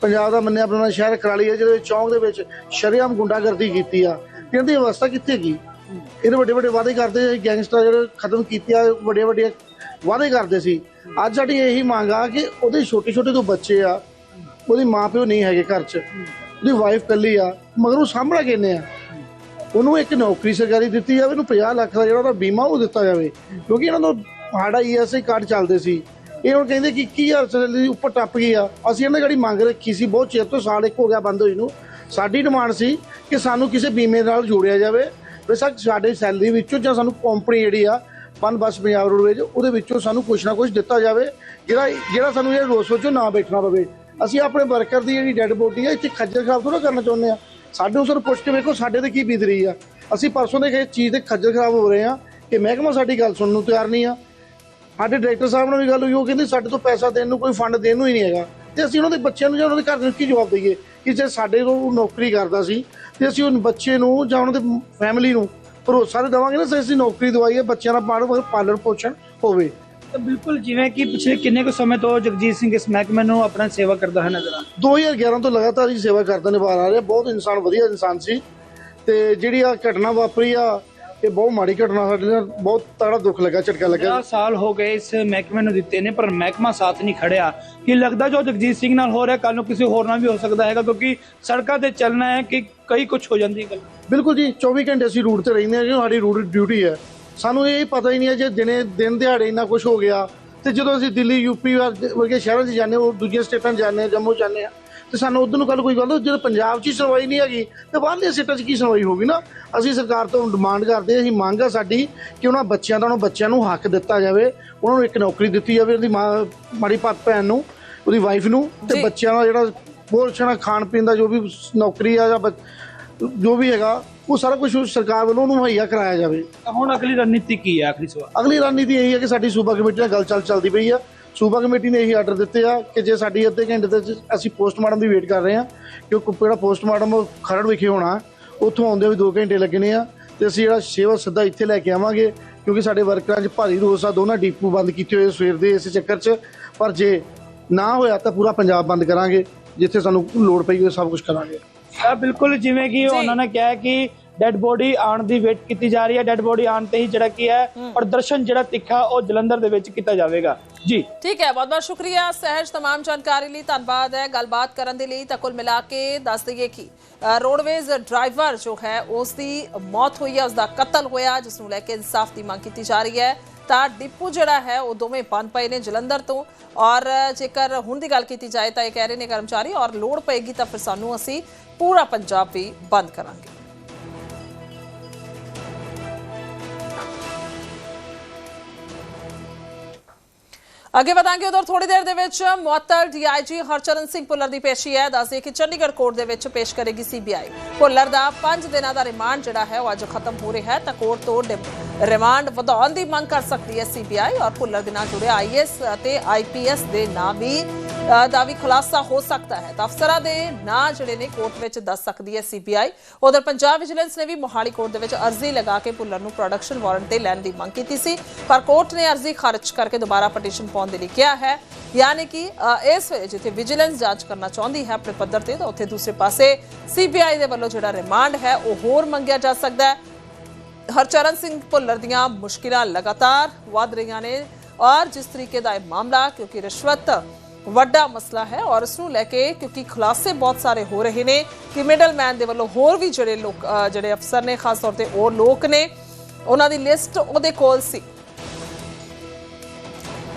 ਪੰਜਾਬ ਦਾ ਮੰਨਿਆ ਪ੍ਰਮਾਣਾ ਸ਼ਹਿਰ ਕੁਰਾਲੀ ਹੈ, ਜਿਹਦੇ ਚੌਂਕ ਦੇ ਵਿੱਚ ਸ਼ਰੇਆਮ ਗੁੰਡਾਗਰਦੀ ਕੀਤੀ ਆ। ਇਹਨਾਂ ਅਵਸਥਾ ਕਿੱਥੇ ਗਈ? ਇਹਦੇ ਵੱਡੇ ਵੱਡੇ ਵਾਅਦੇ ਕਰਦੇ ਸੀ, ਗੈਂਗਸਟਰ ਜਿਹੜੇ ਖਤਮ ਕੀਤੇ ਆ, ਵੱਡੇ ਵੱਡੇ ਵਾਅਦੇ ਕਰਦੇ ਸੀ। ਅੱਜ ਸਾਡੀ ਇਹੀ ਮੰਗ ਆ ਕਿ ਉਹਦੇ ਛੋਟੇ ਛੋਟੇ ਤੋਂ ਬੱਚੇ ਆ, ਉਹਦੇ ਮਾਂ ਪਿਓ ਨਹੀਂ ਹੈਗੇ ਘਰ 'ਚ। ਉਹਦੀ ਵਾਈਫ ਕੱਲੀ ਆ, ਮਗਰ ਉਹ ਸਾਂਭਣਾ ਕਿੰਨੇ ਆ? ਉਹਨੂੰ ਇੱਕ ਨੌਕਰੀ ਸਰਕਾਰੀ ਦਿੱਤੀ ਜਾਵੇ, ਉਹਨੂੰ 50 ਲੱਖ ਦਾ ਜਿਹੜਾ ਉਹਦਾ ਬੀਮਾ ਉਹ ਦਿੱਤਾ ਜਾਵੇ। ਕਿਉਂਕਿ ਇਹਨਾਂ ਦਾ ਸਾਡਾ ਈਐਸਆਈ ਕਾਰਡ ਚੱਲਦੇ ਸੀ। ਇਹ ਹੁਣ ਕਹਿੰਦੇ ਕਿ 21000 ਸੈਲਰੀ ਉੱਪਰ ਟੱਪ ਗਈ ਆ। ਅਸੀਂ ਇਹਨਾਂ ਜਿਹੜੀ ਮੰਗ ਰੱਖੀ ਸੀ, ਬਹੁਤ ਚਿਰ ਤੋਂ ਸਾਲ ਇੱਕ ਹੋ ਗਿਆ ਬੰਦ ਹੋਈ ਨੂੰ। ਸਾਡੀ ਡਿਮਾਂਡ ਸੀ ਕਿ ਸਾਨੂੰ ਕਿਸੇ ਬੀਮੇ ਨਾਲ ਜੋੜਿਆ ਜਾਵੇ। ਬੇਸ਼ੱਕ ਸਾਡੇ ਸੈਲਰੀ ਵਿੱਚੋਂ ਜਾਂ ਸਾਨੂੰ ਕੰਪਨੀ ਜਿਹੜੀ ਆ ਪਨ ਬੱਸ ਪੰਜਾਬ ਰੋਡਵੇਜ, ਉਹਦੇ ਵਿੱਚੋਂ ਸਾਨੂੰ ਕੁਝ ਨਾ ਕੁਝ ਦਿੱਤਾ ਜਾਵੇ। ਜਿਹੜਾ ਜਿਹੜਾ ਸਾਨੂੰ ਇਹ ਰੋਸ ਵਿੱਚੋਂ ਨਾ ਬੈਠਣਾ ਪਵੇ। ਅਸੀਂ ਆਪਣੇ ਵਰਕਰ ਦੀ ਜਿਹੜੀ ਡੈੱਡ ਬੋਡੀ ਆ, ਇੱਥੇ ਖੱਜਲ ਖਰਾਬ ਥੋੜਾ ਕਰਨਾ ਚਾਹੁੰਦੇ ਆ। ਸਾਡੇ ਉਸ ਨੂੰ ਪੁੱਛ ਕੇ ਵੇਖੋ, ਸਾਡੇ ਤੇ ਕੀ ਬੀਤ ਰਹੀ ਆ। ਅਸੀਂ ਪਰਸੋਂ ਦੇ ਕਿਸੇ ਚੀਜ਼ ਤੇ ਖੱਜਲ ਖਰਾਬ ਹੋ ਰਹੇ ਆ ਕਿ ਮਹਿਕਮਾ ਸਾਡੀ ਗੱਲ ਸੁਣਨ ਨੂੰ ਤਿਆਰ ਨਹੀਂ ਆ। ਸਾਡੇ ਡਾਇਰੈਕਟਰ ਸਾਹਿਬ ਨਾਲ ਵੀ ਗੱਲ ਹੋਈ, ਉਹ ਕਹਿੰਦੇ ਸਾਡੇ ਤੋਂ ਪੈਸਾ ਦੇਣ ਨੂੰ ਕੋਈ ਫੰਡ ਦੇਣ ਨੂੰ ਹੀ ਨਹੀਂ ਹੈਗਾ। ਤੇ ਅਸੀਂ ਉਹਨਾਂ ਦੇ ਬੱਚਿਆਂ ਨੂੰ ਜਾਂ ਉਹਨਾਂ ਦੇ ਘਰ ਨੂੰ ਕੀ ਜਵਾਬ ਦਈਏ? ਕਿ ਜੇ ਸਾਡੇ ਤੋਂ ਨੌਕਰੀ ਕਰਦਾ ਸੀ, ਤੇ ਅਸੀਂ ਉਹ ਬੱਚੇ ਨੂੰ ਜਾਂ ਉਹਨਾਂ ਦੇ ਫੈਮਿਲੀ ਨੂੰ ਭਰੋਸਾ ਤੇ ਦੇਵਾਂਗੇ ਨਾ ਅਸੀਂ ਨੌਕਰੀ ਦਵਾਈਏ ਬੱਚਿਆਂ ਦਾ ਪਾਲਣ ਪਾਲਣ ਪੋਸ਼ਣ ਹੋਵੇ। ਤਾਂ ਬਿਲਕੁਲ ਜਿਵੇਂ ਕਿ ਪਿਛਲੇ ਕਿੰਨੇ ਕੁ ਸਮੇਂ ਤੋਂ ਜਗਜੀਤ ਸਿੰਘ ਇਸ ਮਹਿਕਮੇ ਨੂੰ ਆਪਣਾ ਸੇਵਾ ਕਰਦਾ ਹੈ ਨਜ਼ਰ ਆ। 2011 ਤੋਂ ਲਗਾਤਾਰ ਹੀ ਸੇਵਾ ਕਰਦਾ ਨਿਭਾ ਰਿਹਾ ਬਹੁਤ ਇਨਸਾਨ ਵਧੀਆ ਇਨਸਾਨ ਸੀ। ਤੇ ਜਿਹੜੀ ਆ ਘਟਨਾ ਵਾਪਰੀ ਆ ਇਹ ਬਹੁਤ ਮਾੜੀ ਘਟਨਾ ਸਾਡੇ ਨਾਲ ਬਹੁਤ ਤਗੜਾ ਦੁੱਖ ਲੱਗਾ ਝਟਕਾ ਲੱਗਾ। 50 ਸਾਲ ਹੋ ਗਏ ਇਸ ਮਹਿਕਮੇ ਨੂੰ ਦਿੱਤੇ ਨੇ ਪਰ ਮਹਿਕਮਾ ਸਾਥ ਨਹੀਂ ਖੜਿਆ। ਕੀ ਲੱਗਦਾ ਜੋ ਜਗਜੀਤ ਸਿੰਘ ਨਾਲ ਹੋ ਰਿਹਾ ਕੱਲ ਨੂੰ ਕਿਸੇ ਹੋਰ ਨਾਲ ਵੀ ਹੋ ਸਕਦਾ ਹੈਗਾ ਕਿਉਂਕਿ ਸੜਕਾਂ ਤੇ ਚੱਲਣਾ ਹੈ ਕਿ ਕਈ ਕੁਝ ਹੋ ਜਾਂਦੀ ਹੈ ਗੱਲ? ਬਿਲਕੁਲ ਜੀ 24 ਘੰਟੇ ਅਸੀਂ ਰੂਟ ਤੇ ਰਹਿੰਦੇ ਹਾਂ ਜੀ ਸਾਡੀ ਰੂਟ ਡਿਊਟੀ ਹੈ। ਸਾਨੂੰ ਇਹ ਪਤਾ ਹੀ ਨਹੀਂ ਹੈ ਜੇ ਦਿਨੇ ਦਿਨ ਦਿਹਾੜੇ ਇੰਨਾ ਕੁਝ ਹੋ ਗਿਆ ਤੇ ਜਦੋਂ ਅਸੀਂ ਦਿੱਲੀ ਯੂਪੀ ਵਰ- ਵਰਗੇ ਸ਼ਹਿਰਾਂ 'ਚ ਜਾਂਦੇ ਹਾਂ ਉਹ ਦੂਜੀਆਂ ਸਟੇਟਾਂ 'ਚ ਜਾਂਦੇ ਹਾਂ ਜੰਮੂ ਜਾਂਦੇ ਹਾਂ ਤੇ ਸਾਨੂੰ ਉਧਰ ਨੂੰ ਕੱਲ ਕੋਈ ਗੱਲ ਜਦੋਂ ਪੰਜਾਬ 'ਚ ਹੀ ਸੁਣਵਾਈ ਨਹੀਂ ਹੈਗੀ ਤੇ ਬਾਹਰਲੀਆਂ ਸਟੇਟਾਂ 'ਚ ਕੀ ਸੁਣਵਾਈ ਹੋਗੀ ਨਾ ਅਸੀਂ ਸਰਕਾਰ ਤੋਂ ਡਿਮਾਂਡ ਕਰਦੇ ਅਸੀਂ ਮੰਗ ਆ ਸਾਡੀ ਕਿ ਉਹਨਾਂ ਬੱਚਿਆਂ ਦਾ ਉਹਨਾਂ ਬੱਚਿਆਂ ਨੂੰ ਹੱਕ ਦਿੱਤਾ ਜਾਵੇ ਉਹਨਾਂ ਨੂੰ ਇੱਕ ਨੌਕਰੀ ਦਿੱਤੀ ਜਾਵੇ ਉਹਦੀ ਮਾਂ ਮਾੜੀ ਭੱਤ ਭੈਣ ਨੂੰ ਉਹਦੀ ਵਾਈਫ ਨੂੰ ਤੇ। ਬੱਚਿਆਂ ਦਾ ਜਿਹੜਾ ਪੋਸ਼ਣ ਖਾਣ ਪੀਣ ਦਾ ਜੋ ਵੀ ਨੌਕਰੀ ਆ ਜਾਂ ਜੋ ਵੀ ਹੈਗਾ ਉਹ ਸਾਰਾ ਕੁਝ ਸਰਕਾਰ ਵੱਲੋਂ ਉਹਨੂੰ ਮੁਹੱਈਆ ਕਰਾਇਆ ਜਾਵੇ। ਤਾਂ ਹੁਣ ਅਗਲੀ ਰਣਨੀਤੀ ਕੀ ਹੈ ਆਖਰੀ ਸਵਾਲ? ਅਗਲੀ ਰਣਨੀਤੀ ਇਹੀ ਹੈ ਕਿ ਸਾਡੀ ਸੂਬਾ ਕਮੇਟੀ ਨਾਲ ਗੱਲ ਚੱਲ ਚੱਲਦੀ ਪਈ ਆ। ਸੂਬਾ ਕਮੇਟੀ ਨੇ ਇਹੀ ਆਰਡਰ ਦਿੱਤੇ ਆ ਕਿ ਜੇ ਸਾਡੀ ਅੱਧੇ ਘੰਟੇ ਦੇ ਵਿੱਚ ਅਸੀਂ ਪੋਸਟਮਾਰਟਮ ਦੀ ਵੇਟ ਕਰ ਰਹੇ ਆ ਕਿਉਂਕਿ ਜਿਹੜਾ ਪੋਸਟਮਾਰਟਮ ਉਹ ਖਰੜ ਵਿਖੇ ਹੋਣਾ ਉੱਥੋਂ ਆਉਂਦੇ ਵੀ 2 ਘੰਟੇ ਲੱਗਣੇ ਆ ਤੇ ਅਸੀਂ ਜਿਹੜਾ ਸੇਵਾ ਸਿੱਧਾ ਇੱਥੇ ਲੈ ਕੇ ਆਵਾਂਗੇ ਕਿਉਂਕਿ ਸਾਡੇ ਵਰਕਰਾਂ 'ਚ ਭਾਰੀ ਰੋਸ ਆ ਦੋਨਾਂ ਡੀਪੂ ਬੰਦ ਕੀਤੇ ਹੋਏ ਸਵੇਰ ਦੇ ਇਸ ਚੱਕਰ 'ਚ। ਪਰ ਜੇ ਨਾ ਹੋਇਆ ਤਾਂ ਪੂਰਾ ਪੰਜਾਬ ਬੰਦ ਕਰਾਂਗੇ ਜਿੱਥੇ ਸਾਨੂੰ ਲੋੜ ਪਈ ਉਹ ਸਭ ਕੁਝ ਕਰਾਂਗੇ। ਤਾਂ ਬਿਲਕੁਲ ਜਿਵੇਂ ਕਿ ਉਹਨਾਂ ਨੇ ਕਿਹਾ ਕਿ ਡੈੱਡ ਬੋਡੀ ਆਉਣ ਦੀ ਵੇਟ ਕੀਤੀ ਜਾ ਰਹੀ ਹੈ ਡੈੱਡ ਬੋਡੀ ਆਉਣ ਤੇ ਹੀ ਜਿਹੜਾ ਕੀ ਹੈ ਪ੍ਰਦਰਸ਼ਨ ਜਿਹੜਾ ਤਿੱਖਾ ਉਹ ਜਲੰਧਰ ਦੇ ਵਿੱਚ ਕੀਤਾ ਜਾਵੇਗਾ ਜੀ ਠੀਕ ਹੈ ਬਹੁਤ ਬਹੁਤ ਸ਼ੁਕਰੀਆ ਸਹਿਜ तमाम ਜਾਣਕਾਰੀ ਲਈ ਧੰਨਵਾਦ ਹੈ ਗੱਲਬਾਤ ਕਰਨ ਦੇ ਲਈ ਤਾਂ ਕੁੱਲ ਮਿਲਾ ਕੇ ਦੱਸ ਦਈਏ ਕਿ ਅ, ਰੋਡਵੇਜ਼ ਡਰਾਈਵਰ ਜੋ ਹੈ ਉਸ ਦੀ ਮੌਤ ਹੋਈ ਹੈ ਉਸ ਦਾ ਕਤਲ ਹੋਇਆ ਜਿਸ ਨੂੰ ਲੈ ਕੇ ਇਨਸਾਫ ਦੀ ਮੰਗ ਕੀਤੀ ਜਾ ਰਹੀ ਹੈ ਤਾਂ ਡਿਪੂ ਜਿਹੜਾ ਹੈ ਉਹ ਦੋਵੇਂ ਬੰਦ ਪਏ ਨੇ ਜਲੰਧਰ ਤੋਂ ਔਰ ਜੇਕਰ ਹੁਣ ਦੀ ਗੱਲ ਕੀਤੀ ਜਾਏ ਤਾਂ ਇਹ ਕਹਿ ਰਹੇ ਨੇ ਕਰਮਚਾਰੀ ਔਰ ਲੋੜ ਪਏਗੀ ਤਾਂ ਫਿਰ ਸਾਨੂੰ ਅਸੀਂ ਪੂਰਾ ਪੰਜਾਬ ਵੀ ਬੰਦ ਕਰਾਂਗੇ। ਅੱਗੇ ਵਧਾਂਗੇ, ਉਧਰ ਥੋੜੀ ਦੇਰ ਦੇ ਵਿੱਚ ਮੁਅੱਤਲ ਡੀਆਈਜੀ ਹਰਚਰਨ ਸਿੰਘ ਭੁੱਲਰ ਦੀ ਪੇਸ਼ੀ ਹੈ। ਦੱਸਦੇ ਕਿ ਚੰਡੀਗੜ੍ਹ ਕੋਰਟ ਦੇ ਵਿੱਚ ਪੇਸ਼ ਕਰੇਗੀ ਸੀਬੀਆਈ। ਭੁੱਲਰ ਦਾ 5 ਦਿਨਾਂ ਦਾ ਰਿਮਾਂਡ ਜਿਹੜਾ ਹੈ ਉਹ ਅੱਜ ਖਤਮ ਹੋ ਰਿਹਾ ਹੈ। ਤਾਂ ਕੋਰਟ ਤੋਂ ਰਿਮਾਂਡ ਵਧਾਉਣ ਦੀ ਮੰਗ ਕਰ ਸਕਦੀ ਹੈ ਸੀਬੀਆਈ ਔਰ ਭੁੱਲਰ ਦੇ ਨਾਲ ਜੁੜੇ ਆਈਐਸ ਅਤੇ ਆਈਪੀਐਸ ਦੇ ਨਾਂ ਵੀ ਦਾ ਵੀ ਖੁਲਾਸਾ ਹੋ ਸਕਦਾ ਹੈ। ਤਾਂ ਅਫਸਰਾਂ ਦੇ ਨਾਂ ਜਿਹੜੇ ਨੇ ਕੋਰਟ ਵਿੱਚ ਦੱਸ ਸਕਦੀ ਹੈ ਸੀਬੀਆਈ। ਉਧਰ ਪੰਜਾਬ ਵਿਜੀਲੈਂਸ ਨੇ ਵੀ ਮੋਹਾਲੀ ਕੋਰਟ ਦੇ ਵਿੱਚ ਅਰਜ਼ੀ ਲਗਾ ਕੇ ਭੁੱਲਰ ਨੂੰ ਪ੍ਰੋਡਕਸ਼ਨ ਵਾਰੰਟ ਤੇ ਲੈਣ ਦੀ ਮੰਗ ਕੀਤੀ ਸੀ। ਪਰ ਕੋਰਟ ਨੇ ਅਰਜ਼ੀ ਖਾਰਜ ਕਰਕੇ ਦੁਬਾਰਾ ਪਟੀਸ਼ਨ ਪਾਉਣ ਦੇ ਲਈ ਕਿਹਾ ਹੈ। ਯਾਨੀ ਕਿ ਇਸ ਵੇਲੇ ਜਿੱਥੇ ਵਿਜੀਲੈਂਸ ਜਾਂਚ ਕਰਨਾ ਚਾਹੁੰਦੀ ਹੈ ਆਪਣੇ ਪੱਧਰ ਤੇ, ਤਾਂ ਉੱਥੇ ਦੂਸਰੇ ਪਾਸੇ ਸੀਬੀਆਈ ਦੇ ਵੱਲੋਂ ਜਿਹੜਾ ਰਿਮਾਂਡ ਹੈ, ਉਹ ਹੋਰ ਮੰਗਿਆ ਜਾ ਸਕਦਾ ਹੈ। ਹਰਚਰਨ ਸਿੰਘ ਭੁੱਲਰ ਦੀਆਂ ਮੁਸ਼ਕਿਲਾਂ ਲਗਾਤਾਰ ਵੱਧ ਰਹੀਆਂ ਨੇ ਔਰ ਜਿਸ ਤਰੀਕੇ ਦਾ ਇਹ ਮਾਮਲਾ, ਕਿਉਂਕਿ ਰਿਸ਼ਵਤ ਵੱਡਾ ਮਸਲਾ ਹੈ ਔਰ ਇਸ ਨੂੰ ਲੈ ਕੇ ਕਿਉਂਕਿ ਖੁਲਾਸੇ ਬਹੁਤ ਸਾਰੇ ਹੋ ਰਹੇ ਨੇ ਕਿ ਮਿਡਲਮੈਨ ਦੇ ਵੱਲੋਂ ਹੋਰ ਵੀ ਜਿਹੜੇ ਲੋਕ ਜਿਹੜੇ ਅਫਸਰ ਨੇ ਖਾਸ ਤੌਰ ਤੇ ਉਹ ਲੋਕ ਨੇ ਉਹਨਾਂ ਦੀ ਲਿਸਟ ਉਹਦੇ ਕੋਲ ਸੀ।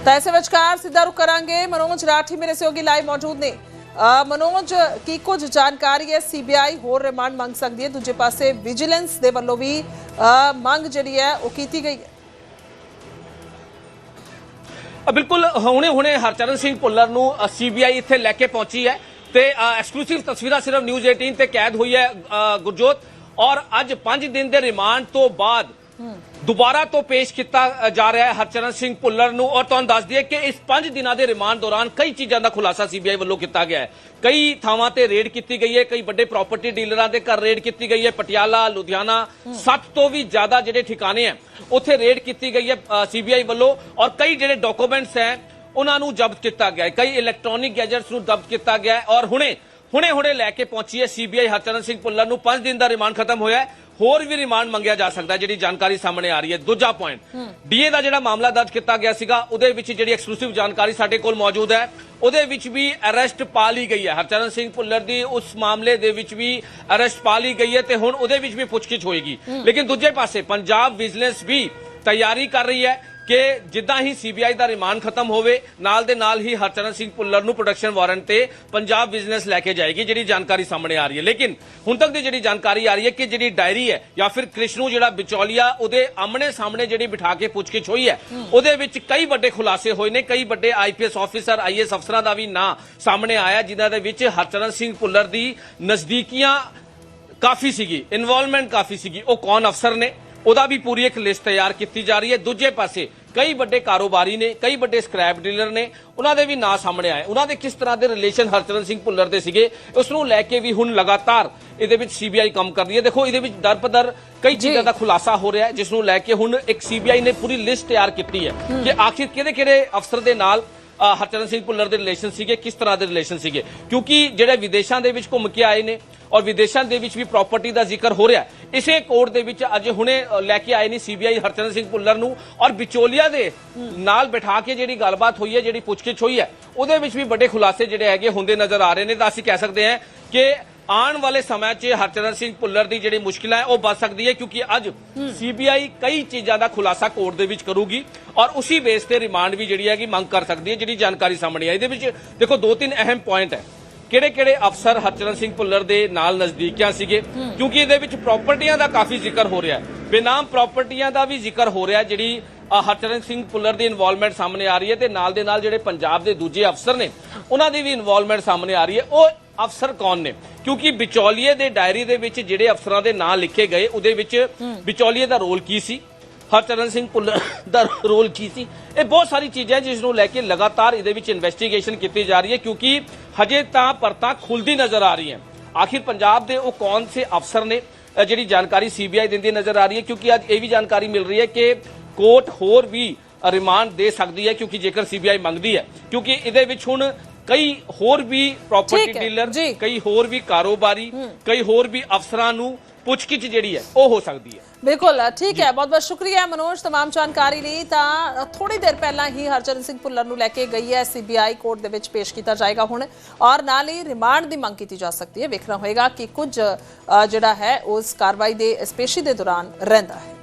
ਤਾਂ ਇਸੇ ਵਿਚਕਾਰ ਸਿੱਧਾ ਰੁਕ ਕਰਾਂਗੇ। ਮਨੋਜ ਰਾਠੀ ਮੇਰੇ ਸਹਿਯੋਗੀ ਲਾਈਵ ਮੌਜੂਦ ਨੇ। ਅ, ਮਨੋਜ ਕੀ ਕੁਝ ਜਾਣਕਾਰੀ ਹੈ? ਸੀਬੀਆਈ ਹੋਰ ਰਿਮਾਂਡ ਮੰਗ ਸਕਦੀ ਹੈ। ਦੂਜੇ ਪਾਸੇ ਵਿਜੀਲੈਂਸ ਦੇ ਵੱਲੋਂ ਵੀ ਅ, ਮੰਗ ਜਿਹੜੀ ਹੈ ਉਹ ਕੀਤੀ ਗਈ ਹੈ। ਬਿਲਕੁਲ, ਹੁਣੇ ਹੁਣੇ ਹਰਚਰਨ ਸਿੰਘ ਭੁੱਲਰ ਨੂੰ ਸੀਬੀਆਈ ਇੱਥੇ ਲੈ ਕੇ ਪਹੁੰਚੀ ਹੈ ਤੇ ਐਕਸਕਲੂਸਿਵ ਤਸਵੀਰਾਂ ਸਿਰਫ ਨਿਊਜ਼ 18 ਤੇ ਕੈਦ ਹੋਈ ਹੈ ਗੁਰਜੋਤ। ਔਰ ਅੱਜ 5 ਦਿਨ ਦੇ ਰਿਮਾਂਡ ਤੋਂ ਬਾਅਦ ਦੁਬਾਰਾ ਤੋਂ ਪੇਸ਼ ਕੀਤਾ ਜਾ ਰਿਹਾ ਹੈ ਹਰਚਰਨ ਸਿੰਘ ਭੁੱਲਰ ਨੂੰ ਔਰ ਤੁਹਾਨੂੰ ਦੱਸ ਦਈਏ ਕਿ ਇਸ 5 ਦਿਨਾਂ ਦੇ ਰਿਮਾਂਡ ਦੌਰਾਨ ਕਈ ਚੀਜ਼ਾਂ ਦਾ ਖੁਲਾਸਾ ਸੀਬੀਆਈ ਵੱਲੋਂ ਕੀਤਾ ਗਿਆ ਹੈ। ਕਈ ਥਾਵਾਂ ਤੇ ਰੇਡ ਕੀਤੀ ਗਈ ਹੈ, ਕਈ ਵੱਡੇ ਪ੍ਰਾਪਰਟੀ ਡੀਲਰਾਂ ਦੇ ਘਰ ਰੇਡ ਕੀਤੀ ਗਈ ਹੈ, ਪਟਿਆਲਾ, ਲੁਧਿਆਣਾ, ਸੱਤ ਤੋਂ ਵੀ ਜ਼ਿਆਦਾ ਜਿਹੜੇ ਠਿਕਾਣੇ ਹੈ, ਉੱਥੇ ਰੇਡ ਕੀਤੀ ਗਈ ਹੈ ਸੀਬੀਆਈ ਵੱਲੋਂ ਔਰ ਕਈ ਜਿਹੜੇ ਡਾਕੂਮੈਂਟਸ ਹੈ, ਉਹਨਾਂ ਨੂੰ ਜ਼ਬਤ ਕੀਤਾ ਗਿਆ ਹੈ। ਕਈ ਇਲੈਕਟ੍ਰੋਨਿਕ ਗੈਜਟਸ ਨੂੰ ਜ਼ਬਤ ਕੀਤਾ ਗਿਆ ਹੈ ਔਰ ਹੁਣੇ ਹੁਣੇ ਹੁਣੇ ਲੈ ਕੇ ਪਹੁੰਚੀ ਹੈ ਸੀਬੀਆਈ ਹਰਚਰਨ ਸਿੰਘ ਭੁੱਲਰ ਨੂੰ। 5 ਦਿਨ ਦਾ ਰਿਮਾਂਡ ਖਤਮ ਹੋਇਆ ਹੈ। ਹੋਰ ਵੀ ਰਿਮਾਂਡ ਮੰਗਿਆ ਜਾ ਸਕਦਾ ਜਿਹੜੀ ਜਾਣਕਾਰੀ ਸਾਹਮਣੇ ਆ ਰਹੀ ਹੈ। ਦੂਜਾ ਪੁਆਇੰਟ ਡੀਏ ਦਾ ਜਿਹੜਾ ਮਾਮਲਾ ਦਰਜ ਕੀਤਾ ਗਿਆ ਸੀਗਾ ਉਹਦੇ ਵਿੱਚ ਜਿਹੜੀ ਐਕਸਕਲੂਸਿਵ ਜਾਣਕਾਰੀ ਸਾਡੇ ਕੋਲ ਮੌਜੂਦ ਹੈ। ਉਹਦੇ ਵਿੱਚ ਵੀ ਅਰੈਸਟ ਪਾ ਲਈ ਗਈ ਹੈ। ਹਰਚਰਨ ਸਿੰਘ ਭੁੱਲਰ ਦੀ ਉਸ ਮਾਮਲੇ ਦੇ ਵਿੱਚ ਵੀ ਅਰੈਸਟ ਪਾ ਲਈ ਗਈ ਹੈ ਤੇ ਹੁਣ ਉਹਦੇ ਵਿੱਚ ਵੀ ਪੁੱਛਗਿੱਛ ਹੋਏਗੀ। ਲੇਕਿਨ ਦੂਜੇ ਪਾਸੇ ਪੰਜਾਬ ਵਿਜੀਲੈਂਸ ਵੀ ਤਿਆਰੀ ਕਰ ਰਹੀ ਹੈ ਕਿ ਜਿੱਦਾਂ ਹੀ ਸੀਬੀਆਈ ਦਾ ਰਿਮਾਂਡ ਖਤਮ ਹੋਵੇ, ਨਾਲ ਦੇ ਨਾਲ ਹੀ ਹਰਚਰਨ ਸਿੰਘ ਭੁੱਲਰ ਨੂੰ ਪ੍ਰੋਡਕਸ਼ਨ ਵਾਰੰਟ ਤੇ ਪੰਜਾਬ ਬਿਜ਼ਨਸ ਲੈ ਕੇ ਜਾਏਗੀ, ਜਿਹੜੀ ਜਾਣਕਾਰੀ ਸਾਹਮਣੇ ਆ ਰਹੀ ਹੈ। ਲੇਕਿਨ ਹੁਣ ਤੱਕ ਦੀ ਜਿਹੜੀ ਜਾਣਕਾਰੀ ਆ ਰਹੀ ਹੈ ਕਿ ਜਿਹੜੀ ਡਾਇਰੀ ਹੈ ਜਾਂ ਫਿਰ ਕ੍ਰਿਸ਼ਨੂ ਜਿਹੜਾ ਵਿਚੌਲੀਆ, ਉਹਦੇ ਆਮਣੇ ਸਾਹਮਣੇ ਜਿਹੜੀ ਬਿਠਾ ਕੇ ਪੁੱਛਗਿੱਛ ਹੋਈ ਹੈ, ਉਹਦੇ ਵਿੱਚ ਕਈ ਵੱਡੇ ਖੁਲਾਸੇ ਹੋਏ ਨੇ, ਕਈ ਵੱਡੇ ਆਈਪੀਐਸ ਆਫੀਸਰ ਆਈਐਸ ਅਫਸਰਾਂ ਦਾ ਵੀ ਨਾਂ ਸਾਹਮਣੇ ਆਇਆ, ਜਿਨ੍ਹਾਂ ਦੇ ਵਿੱਚ ਹਰਚਰਨ ਸਿੰਘ ਭੁੱਲਰ ਦੀ ਨਜ਼ਦੀਕੀਆਂ ਕਾਫੀ ਸੀਗੀ ਇਨਵੋਲਵਮੈਂਟ ਕਾਫੀ ਸੀਗੀ। ਉਹ ਕੌਣ ਅਫਸਰ ਨੇ? ਉਹਦਾ ਵੀ ਪੂਰੀ ਇੱਕ ਲਿਸਟ ਤਿਆਰ ਕੀਤੀ ਜਾ ਰਹੀ ਹੈ। ਦੂਜੇ ਪਾਸੇ ਕਈ ਵੱਡੇ ਕਾਰੋਬਾਰੀ ਨੇ ਕਈ ਵੱਡੇ ਸਕ੍ਰੈਪ ਡੀਲਰ ਨੇ ਉਹਨਾਂ ਦੇ ਵੀ ਨਾਂ ਸਾਹਮਣੇ ਆਏ। ਉਹਨਾਂ ਦੇ ਕਿਸ ਤਰ੍ਹਾਂ ਦੇ ਰਿਲੇਸ਼ਨ ਹਰਚਰਨ ਸਿੰਘ ਭੁੱਲਰ ਦੇ ਸੀਗੇ ਉਸ ਨੂੰ ਲੈ ਕੇ ਵੀ ਹੁਣ ਲਗਾਤਾਰ ਇਹਦੇ ਵਿੱਚ ਸੀਬੀਆਈ ਕੰਮ ਕਰ ਰਹੀ ਹੈ। ਦੇਖੋ ਇਹਦੇ ਵਿੱਚ ਦਰ ਪਦਰ ਕਈ ਚੀਜ਼ਾਂ ਦਾ ਖੁਲਾਸਾ ਹੋ ਰਿਹਾ ਹੈ ਜਿਸ ਨੂੰ ਲੈ ਕੇ ਹੁਣ ਇੱਕ ਸੀਬੀਆਈ ਨੇ ਪੂਰੀ ਲਿਸਟ ਤਿਆਰ ਕੀਤੀ ਹੈ ਕਿ ਆਖਿਰ ਕਿਹੜੇ ਕਿਹੜੇ ਅਫਸਰ ਦੇ ਨਾਲ ਹਰਚਰਨ ਸਿੰਘ ਭੁੱਲਰ ਦੇ ਰਿਲੇਸ਼ਨ ਸੀਗੇ ਕਿਸ ਤਰ੍ਹਾਂ ਦੇ ਰਿਲੇਸ਼ਨ ਸੀਗੇ? ਕਿਉਂਕਿ ਜਿਹੜੇ ਵਿਦੇਸ਼ਾਂ ਦੇ ਵਿੱਚ ਘੁੰਮ ਕੇ ਆਏ ਨੇ ਔਰ ਵਿਦੇਸ਼ਾਂ ਦੇ ਵਿੱਚ ਵੀ ਪ੍ਰਾਪਰਟੀ ਦਾ ਜ਼ਿਕਰ ਹੋ ਰਿਹਾ। ਇਸੇ ਕੋਰਟ ਦੇ ਵਿੱਚ ਅੱਜ ਹੁਣੇ ਲੈ ਕੇ ਆਏ ਨੇ ਸੀਬੀਆਈ ਹਰਚਰਨ ਸਿੰਘ ਭੁੱਲਰ ਨੂੰ ਔਰ ਵਿਚੋਲੀਆ ਦੇ ਨਾਲ ਬਿਠਾ ਕੇ ਜਿਹੜੀ ਗੱਲਬਾਤ ਹੋਈ ਹੈ ਜਿਹੜੀ ਪੁੱਛਗਿੱਛ ਹੋਈ ਹੈ ਉਹਦੇ ਵਿੱਚ ਵੀ ਵੱਡੇ ਖੁਲਾਸੇ ਜਿਹੜੇ ਹੈਗੇ ਹੁੰਦੇ ਨਜ਼ਰ ਆ ਰਹੇ ਨੇ। ਤਾਂ ਅਸੀਂ ਕਹਿ ਸਕਦੇ ਹਾਂ ਕਿ ਆਉਣ ਵਾਲੇ ਸਮੇਂ 'ਚ ਹਰਚਰਨ ਸਿੰਘ ਭੁੱਲਰ ਦੀ ਜਿਹੜੀ ਮੁਸ਼ਕਿਲਾਂ ਹੈ ਉਹ ਬਚ ਸਕਦੀ ਹੈ ਕਿਉਂਕਿ ਅੱਜ ਸੀਬੀਆਈ ਕਈ ਚੀਜ਼ਾਂ ਦਾ ਖੁਲਾਸਾ ਕੋਰਟ ਦੇ ਵਿੱਚ ਕਰੂਗੀ। ਔਰ ਉਸੇ ਬੇਸ ਤੇ ਰਿਮਾਂਡ ਵੀ ਜਿਹੜੀ ਹੈਗੀ ਮੰਗ ਕਰ ਸਕਦੀ ਹੈ ਜਿਹੜੀ ਜਾਣਕਾਰੀ ਸਾਹਮਣੇ ਆਈ। ਇਹਦੇ ਵਿੱਚ ਦੇਖੋ ਦੋ ਤਿੰਨ ਅਹਿਮ ਪੁਆਇੰਟ ਹੈ। ਕਿਹੜੇ ਕਿਹੜੇ ਅਫਸਰ ਹਰਚਰਨ ਸਿੰਘ ਭੁੱਲਰ ਦੇ ਨਾਲ ਨਜ਼ਦੀਕਿਆਂ ਸੀਗੇ? ਕਿਉਂਕਿ ਇਹਦੇ ਵਿੱਚ ਪ੍ਰਾਪਰਟੀਆਂ ਦਾ ਕਾਫੀ ਜ਼ਿਕਰ ਹੋ ਰਿਹਾ ਹੈ। ਬੇਨਾਮ ਪ੍ਰਾਪਰਟੀਆਂ ਦਾ ਵੀ ਜ਼ਿਕਰ ਹੋ ਰਿਹਾ ਜਿਹੜੀ ਹਰਚਰਨ ਸਿੰਘ ਭੁੱਲਰ ਦੀ ਇਨਵੋਲਵਮੈਂਟ ਸਾਹਮਣੇ ਆ ਰਹੀ ਹੈ ਤੇ ਨਾਲ ਦੇ ਨਾਲ ਜਿਹੜੇ ਪੰਜਾਬ ਦੇ ਦੂਜੇ ਅਫਸਰ ਨੇ ਉਹਨਾਂ ਦੀ ਵੀ ਇਨਵੋਲਵਮੈਂਟ ਸਾਹਮਣੇ ਆ ਰਹੀ ਹੈ। ਉਹ ਅਫਸਰ ਕੌਣ ਨੇ? ਕਿਉਂਕਿ ਵਿਚੌਲੀਏ ਦੇ ਡਾਇਰੀ ਦੇ ਵਿੱਚ ਜਿਹੜੇ ਅਫਸਰਾਂ ਦੇ ਨਾਂ ਲਿਖੇ ਗਏ ਉਹਦੇ ਵਿੱਚ ਵਿਚੌਲੀਏ ਦਾ ਰੋਲ ਕੀ ਸੀ? ਹਰਚਰਨ ਸਿੰਘ ਭੁੱਲਰ ਦਾ ਰੋਲ ਕੀ ਸੀ? ਇਹ ਬਹੁਤ ਸਾਰੀ ਚੀਜ਼ਾਂ ਜਿਸ ਨੂੰ ਲੈ ਕੇ ਲਗਾਤਾਰ ਇਹਦੇ ਵਿੱਚ ਇਨਵੈਸਟੀਗੇਸ਼ਨ ਕੀਤੀ ਜਾ ਰਹੀ ਹੈ ਕਿਉਂਕਿ ਹਜੇ ਤਾਂ ਪਰਤਾਂ ਖੁੱਲਦੀ ਨਜ਼ਰ ਆ ਰਹੀਆਂ ਆਖਿਰ ਪੰਜਾਬ ਦੇ ਉਹ ਕੌਣ ਸੇ ਅਫਸਰ ਨੇ ਜਿਹੜੀ ਜਾਣਕਾਰੀ ਸੀਬੀਆਈ ਦਿੰਦੀ ਨਜ਼ਰ ਆ ਰਹੀ ਹੈ ਕਿਉਂਕਿ ਅੱਜ ਇਹ ਵੀ ਜਾਣਕਾਰੀ ਮਿਲ ਰਹੀ ਹੈ ਕਿ ਕੋਰਟ ਹੋਰ ਵੀ ਰਿਮਾਂਡ ਦੇ ਸਕਦੀ ਹੈ ਕਿਉਂਕਿ ਜੇਕਰ ਸੀਬੀਆਈ ਮੰਗਦੀ ਹੈ। ਕਿਉਂਕਿ ਇਹਦੇ ਵਿੱਚ ਹੁਣ ਕਈ ਹੋਰ ਵੀ ਪ੍ਰਾਪਰਟੀ ਡੀਲਰ। ਕਈ ਹੋਰ ਵੀ ਕਾਰੋਬਾਰੀ ਕਈ ਹੋਰ ਵੀ ਅਫਸਰਾਂ ਨੂੰ ਪੁੱਛਗਿੱਛ ਜਿਹੜੀ ਹੈ ਉਹ ਹੋ ਸਕਦੀ ਹੈ ਬਿਲਕੁਲ ਠੀਕ ਹੈ ਬਹੁਤ ਬਹੁਤ ਸ਼ੁਕਰੀਆ ਮਨੋਜ तमाम ਜਾਣਕਾਰੀ ਲਈ ਤਾਂ ਥੋੜੀ ਦੇਰ ਪਹਿਲਾਂ ਹੀ ਹਰਚਰਨ ਸਿੰਘ ਭੁੱਲਰ ਨੂੰ ਲੈ ਕੇ ਗਈ ਹੈ ਸੀਬੀਆਈ ਕੋਰਟ ਦੇ ਵਿੱਚ ਪੇਸ਼ ਕੀਤਾ ਜਾਏਗਾ ਹੁਣ ਔਰ ਨਾਲ ਹੀ ਰਿਮਾਂਡ ਦੀ ਮੰਗ ਕੀਤੀ ਜਾ ਸਕਦੀ ਹੈ ਵੇਖਣਾ ਹੋਏਗਾ ਕਿ ਕੁਝ ਅ, ਜਿਹੜਾ ਹੈ ਉਸ ਕਾਰਵਾਈ ਦੇ ਇਸ ਪੇਸ਼ੀ ਦੇ ਦੌਰਾਨ ਰਹਿੰਦਾ ਹੈ